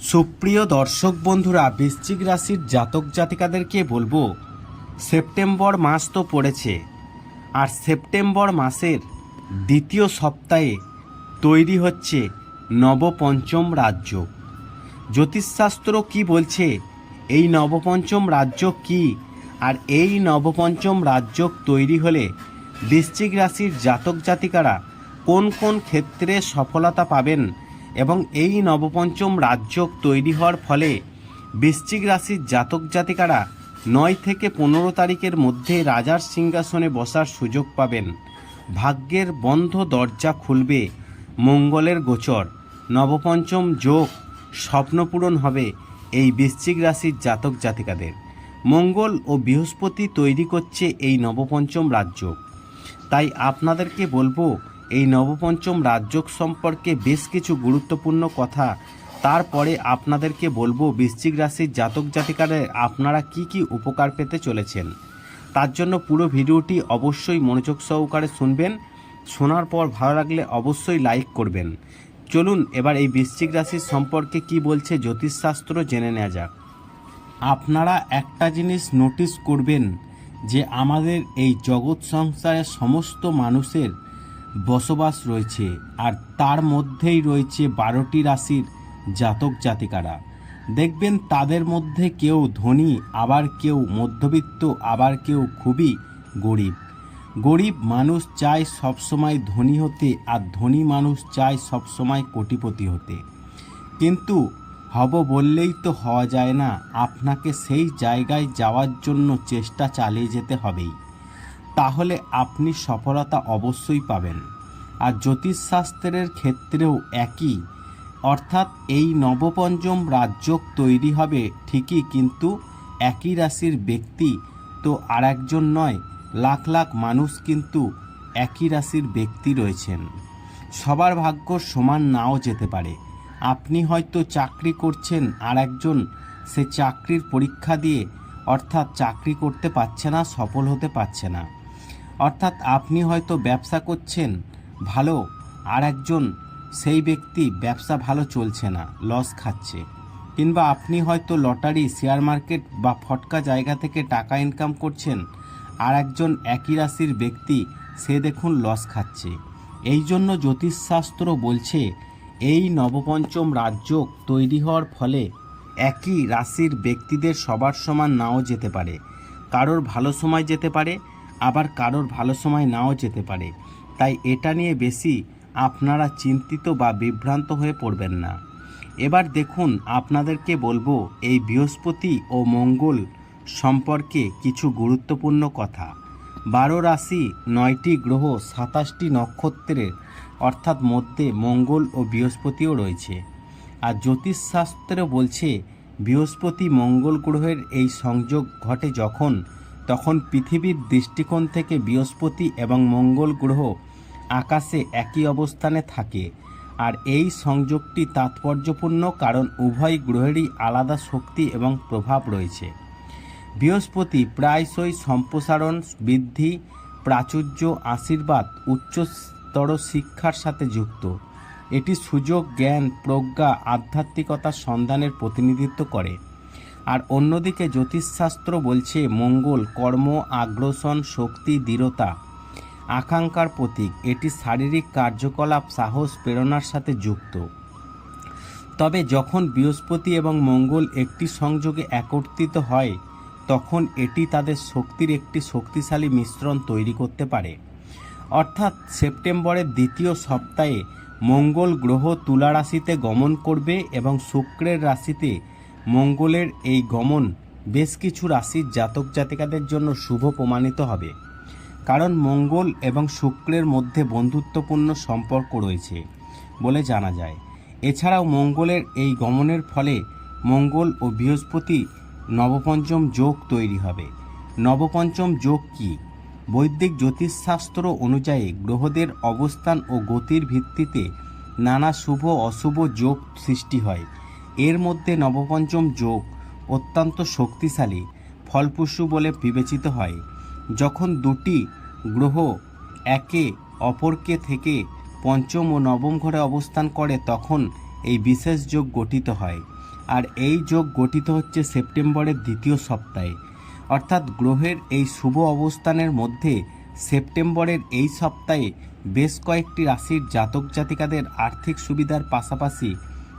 সুপ্রিয় দর্শক বন্ধুরা, বৃশ্চিক রাশির জাতক জাতিকাদেরকে বলব, সেপ্টেম্বর মাস তো পড়েছে, আর সেপ্টেম্বর মাসের দ্বিতীয় সপ্তাহে তৈরি হচ্ছে নবপঞ্চম রাজ্য। জ্যোতিষশাস্ত্র কি বলছে? এই নবপঞ্চম রাজ্য কি? আর এই নবপঞ্চম রাজ্য তৈরি হলে বৃশ্চিক রাশির জাতক জাতিকারা কোন কোন ক্ষেত্রে সফলতা পাবেন? এবং এই নবপঞ্চম রাজ্য তৈরি হওয়ার ফলে বৃশ্চিক রাশির জাতক জাতিকারা নয় থেকে পনেরো তারিখের মধ্যে রাজার সিংহাসনে বসার সুযোগ পাবেন। ভাগ্যের বন্ধ দরজা খুলবে মঙ্গলের গোচর। নবপঞ্চম যোগ স্বপ্নপূরণ হবে এই বৃশ্চিক রাশির জাতক জাতিকাদের। মঙ্গল ও বৃহস্পতি তৈরি করছে এই নবপঞ্চম রাজ্য তাই আপনাদেরকে বলব এই নবপঞ্চম রাজ্য সম্পর্কে বেশ কিছু গুরুত্বপূর্ণ কথা। তারপরে আপনাদেরকে বলব বৃশ্চিক রাশির জাতক জাতিকারে আপনারা কি কি উপকার পেতে চলেছেন। তার জন্য পুরো ভিডিওটি অবশ্যই মনোযোগ সহকারে শুনবেন। শোনার পর ভালো লাগলে অবশ্যই লাইক করবেন। চলুন এবার এই বৃশ্চিক রাশির সম্পর্কে কি বলছে জ্যোতিষশাস্ত্র জেনে নেওয়া যাক। আপনারা একটা জিনিস নোটিস করবেন যে আমাদের এই জগৎ সংসারের সমস্ত মানুষের বসবাস রয়েছে আর তার মধ্যেই রয়েছে বারোটি রাশির জাতক জাতিকারা। দেখবেন তাদের মধ্যে কেউ ধনী, আবার কেউ মধ্যবিত্ত, আবার কেউ খুবই গরিব। গরিব মানুষ চায় সবসময় ধনী হতে আর ধনী মানুষ চায় সবসময় কোটিপতি হতে। কিন্তু হব বললেই তো হওয়া যায় না, আপনাকে সেই জায়গায় যাওয়ার জন্য চেষ্টা চালিয়ে যেতে হবেই। তাহলে আপনি সফলতা অবশ্যই পাবেন। আর জ্যোতিষশাস্ত্রের ক্ষেত্রেও একই। অর্থাৎ এই নবপঞ্চম রাজ্য তৈরি হবে ঠিকই, কিন্তু একই রাশির ব্যক্তি তো আর একজন নয়, লাখ লাখ মানুষ কিন্তু একই রাশির ব্যক্তি রয়েছেন। সবার ভাগ্য সমান নাও যেতে পারে। আপনি হয়তো চাকরি করছেন আর একজন সে চাকরির পরীক্ষা দিয়ে অর্থাৎ চাকরি করতে পারছে না, সফল হতে পারছে না। অর্থাৎ আপনি হয়তো ব্যবসা করছেন ভালো, আর একজন সেই ব্যক্তি ব্যবসা ভালো চলছে না লস খাচ্ছে। কিংবা আপনি হয়তো লটারি শেয়ার মার্কেট বা ফটকা জায়গা থেকে টাকা ইনকাম করছেন, আর একজন একই রাশির ব্যক্তি সে দেখুন লস খাচ্ছে। এই জন্য জ্যোতিষশাস্ত্র বলছে, এই নবপঞ্চম রাজ্য তৈরি হওয়ার ফলে একই রাশির ব্যক্তিদের সবার সমান নাও যেতে পারে। কারোর ভালো সময় যেতে পারে আবার কারোর ভালো সময় নাও যেতে পারে। তাই এটা নিয়ে বেশি আপনারা চিন্তিত বা বিভ্রান্ত হয়ে পড়বেন না। এবার দেখুন আপনাদেরকে বলব এই বৃহস্পতি ও মঙ্গল সম্পর্কে কিছু গুরুত্বপূর্ণ কথা। বারো রাশি নয়টি গ্রহ সাতাশটি নক্ষত্রের অর্থাৎ মধ্যে মঙ্গল ও বৃহস্পতিও রয়েছে। আর জ্যোতিষশাস্ত্র বলছে বৃহস্পতি মঙ্গল গ্রহের এই সংযোগ ঘটে যখন তখন পৃথিবীর দৃষ্টিকোণ থেকে বৃহস্পতি এবং মঙ্গল গ্রহ আকাশে একই অবস্থানে থাকে, আর এই সংযোগটি তাৎপর্যপূর্ণ কারণ উভয় গ্রহেরই আলাদা শক্তি এবং প্রভাব রয়েছে। বৃহস্পতি প্রায়শই সম্প্রসারণ, বৃদ্ধি, প্রাচুর্য, আশীর্বাদ উচ্চতর শিক্ষার সাথে যুক্ত। এটি সুযোগ, জ্ঞান, প্রজ্ঞা, আধ্যাত্মিকতার সন্ধানের প্রতিনিধিত্ব করে। আর অন্যদিকে জ্যোতিষশাস্ত্র বলছে, মঙ্গল, কর্ম, আগ্রাসন, শক্তি, দৃঢ়তা। আকাঙ্ক্ষার প্রতীক, এটি শারীরিক কার্যকলাপ, সাহস, প্রেরণার সাথে যুক্ত। তবে যখন বৃহস্পতি এবং মঙ্গল একটি সংযোগে একত্রিত হয়, তখন এটি তাদের শক্তির একটি শক্তিশালী মিশ্রণ তৈরি করতে পারে। অর্থাৎ সেপ্টেম্বরের দ্বিতীয় সপ্তাহে মঙ্গল গ্রহ তুলা রাশিতে গমন করবে এবং শুক্রের রাশিতে মঙ্গলের এই গমন বেশ কিছু রাশির জাতক জাতিকাদের জন্য শুভ প্রমাণিত হবে। কারণ মঙ্গল এবং শুক্রের মধ্যে বন্ধুত্বপূর্ণ সম্পর্ক রয়েছে বলে জানা যায়। এছাড়াও মঙ্গলের এই গমনের ফলে মঙ্গল ও বৃহস্পতি নবপঞ্চম যোগ তৈরি হবে। নবপঞ্চম যোগ কি? বৈদিক জ্যোতিষশাস্ত্র অনুযায়ী গ্রহদের অবস্থান ও গতির ভিত্তিতে নানা শুভ অশুভ যোগ সৃষ্টি হয়। এর মধ্যে নবপঞ্চম যোগ অত্যন্ত শক্তিশালী, ফলপ্রসূ বলে বিবেচিত হয়। যখন দুটি গ্রহ একে অপরকে থেকে পঞ্চম ও নবম ঘরে অবস্থান করে, তখন এই বিশেষ যোগ গঠিত হয়। আর এই যোগ গঠিত হচ্ছে সেপ্টেম্বরের দ্বিতীয় সপ্তাহে। অর্থাৎ গ্রহের এই শুভ অবস্থানের মধ্যে সেপ্টেম্বরের এই সপ্তাহে বেশ কয়েকটি রাশির জাতক জাতিকাদের আর্থিক সুবিধার পাশাপাশি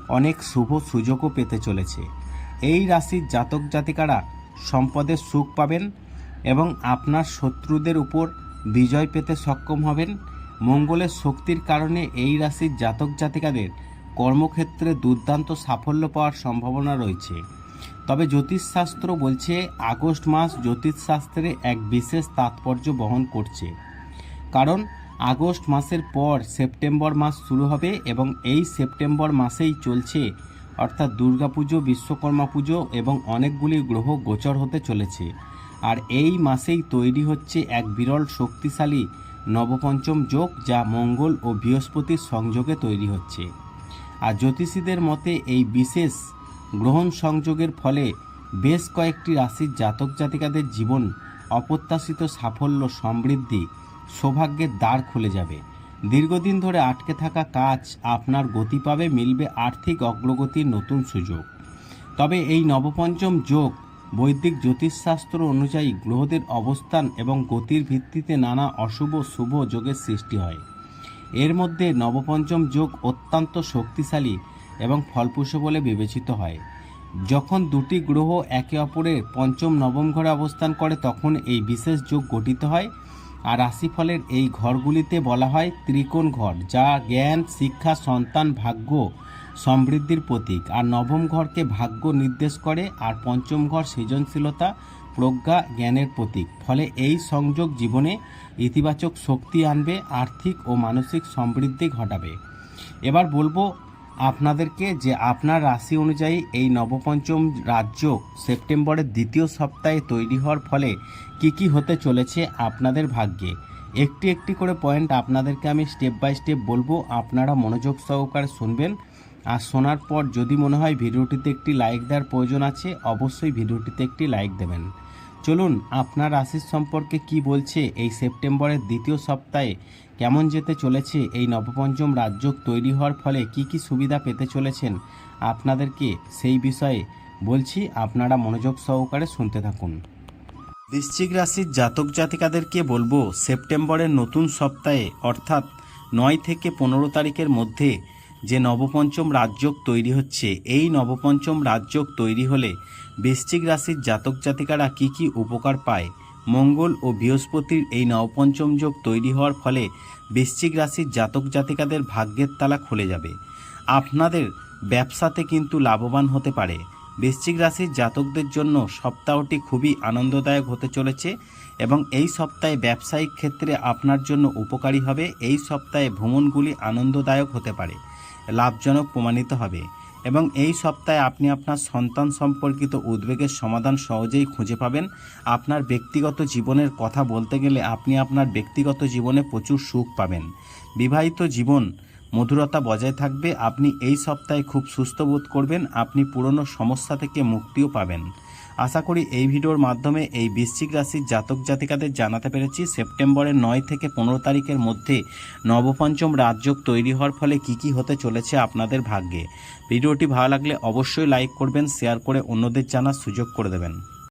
অনেক শুভ সুযোগও পেতে চলেছে। এই রাশির জাতক জাতিকারা সম্পদের সুখ পাবেন এবং আপনার শত্রুদের উপর বিজয় পেতে সক্ষম হবেন। মঙ্গলের শক্তির কারণে এই রাশির জাতক জাতিকাদের কর্মক্ষেত্রে দুর্দান্ত সাফল্য পাওয়ার সম্ভাবনা রয়েছে। তবে জ্যোতিষশাস্ত্র বলছে, আগস্ট মাস জ্যোতিষশাস্ত্রে এক বিশেষ তাৎপর্য বহন করছে। কারণ আগস্ট মাসের পর সেপ্টেম্বর মাস শুরু হবে এবং এই সেপ্টেম্বর মাসেই চলছে, অর্থাৎ দুর্গাপুজো, বিশ্বকর্মা পুজো এবং অনেকগুলি গ্রহ গোচর হতে চলেছে। আর এই মাসেই তৈরি হচ্ছে এক বিরল শক্তিশালী নবপঞ্চম যোগ যা মঙ্গল ও বৃহস্পতির সংযোগে তৈরি হচ্ছে। আর জ্যোতিষীদের মতে এই বিশেষ গ্রহণ সংযোগের ফলে বেশ কয়েকটি রাশির জাতক জাতিকাদের জীবন অপ্রত্যাশিত সাফল্য সমৃদ্ধি সৌভাগ্যের দ্বার খুলে যাবে। দীর্ঘদিন ধরে আটকে থাকা কাজ আপনার গতি পাবে, মিলবে আর্থিক অগ্রগতির নতুন সুযোগ। তবে এই নবপঞ্চম যোগ বৈদিক জ্যোতিষশাস্ত্র অনুযায়ী গ্রহদের অবস্থান এবং গতির ভিত্তিতে নানা অশুভ, শুভ যোগের সৃষ্টি হয়। এর মধ্যে নবপঞ্চম যোগ অত্যন্ত শক্তিশালী এবং ফলপ্রসূ বলে বিবেচিত হয়। যখন দুটি গ্রহ একে অপরের পঞ্চম, নবম ঘরে অবস্থান করে, তখন এই বিশেষ যোগ গঠিত হয়। আর রাশিফলের এই ঘরগুলিতে বলা হয় ত্রিকোণ ঘর, যা জ্ঞান, শিক্ষা, সন্তান, ভাগ্য সমৃদ্ধির প্রতীক। আর নবম ঘরকে ভাগ্য নির্দেশ করে, আর পঞ্চম ঘর সৃজনশীলতা, প্রজ্ঞা, জ্ঞানের প্রতীক। ফলে এই সংযোগ জীবনে ইতিবাচক শক্তি আনবে, আর্থিক ও মানসিক সমৃদ্ধি ঘটাবে। এবার বলব আপনাদেরকে যে আপনার রাশি অনুযায়ী এই নবপঞ্চম রাজ্য সেপ্টেম্বরের দ্বিতীয় সপ্তাহে তৈরি হওয়ার ফলে কি কি হতে চলেছে আপনাদের ভাগ্যে? একটি একটি করে পয়েন্ট আপনাদেরকে আমি স্টেপ বাই স্টেপ বলব। আপনারা মনোযোগ সহকারে শুনবেন। আর শোনার পর যদি মনে হয় ভিডিওটিতে একটি লাইক দেওয়ার প্রয়োজন আছে, অবশ্যই ভিডিওটিতে একটি লাইক দেবেন। চলুন, আপনার রাশির সম্পর্কে কি বলছে এই সেপ্টেম্বরের দ্বিতীয় সপ্তাহে কেমন যেতে চলেছে এই নবপঞ্চম রাজ্য তৈরি হওয়ার ফলে কি কি সুবিধা পেতে চলেছেন আপনাদেরকে সেই বিষয়ে বলছি, আপনারা মনোযোগ সহকারে শুনতে থাকুন। বৃশ্চিক রাশির জাতক জাতিকাদেরকে বলব, সেপ্টেম্বরের নতুন সপ্তাহে, অর্থাৎ নয় থেকে পনেরো তারিখের মধ্যে যে নবপঞ্চম রাজযোগ তৈরি হচ্ছে, এই নবপঞ্চম রাজযোগ তৈরি হলে বৃশ্চিক রাশির জাতক জাতিকারা কী কী উপকার পায় মঙ্গল ও বৃহস্পতির এই নবপঞ্চম যোগ তৈরি হওয়ার ফলে বৃশ্চিক রাশির জাতক জাতিকাদের ভাগ্যের তালা খুলে যাবে। আপনাদের ব্যবসাতে কিন্তু লাভবান হতে পারে। বৃশ্চিক রাশির জাতকদের জন্য সপ্তাহটি খুবই আনন্দদায়ক হতে চলেছে এবং এই সপ্তাহে ব্যবসায়িক ক্ষেত্রে আপনার জন্য উপকারী হবে। এই সপ্তাহে ভ্রমণগুলি আনন্দদায়ক হতে পারে। লাভজনক প্রমাণিত হবে। এবং এই সপ্তাহে আপনি আপনার সন্তান সম্পর্কিত উদ্বেগের সমাধান সহজেই খুঁজে পাবেন। আপনার ব্যক্তিগত জীবনের কথা বলতে গেলে আপনি আপনার ব্যক্তিগত জীবনে প্রচুর সুখ পাবেন। বিবাহিত জীবন মধুরতা বজায় থাকবে। আপনি এই সপ্তাহে খুব সুস্থ বোধ করবেন। আপনি পুরনো সমস্যা থেকে মুক্তিও পাবেন। আশা করি এই ভিডিওর মাধ্যমে এই বৃশ্চিক রাশির জাতক জাতিকাদের জানাতে পেরেছি সেপ্টেম্বরের নয় থেকে পনেরো তারিখের মধ্যে নবপঞ্চম রাজযোগ তৈরি হওয়ার ফলে কি কি হতে চলেছে আপনাদের ভাগ্যে। ভিডিওটি ভালো লাগলে অবশ্যই লাইক করবেন, শেয়ার করে অন্যদের জানার সুযোগ করে দেবেন।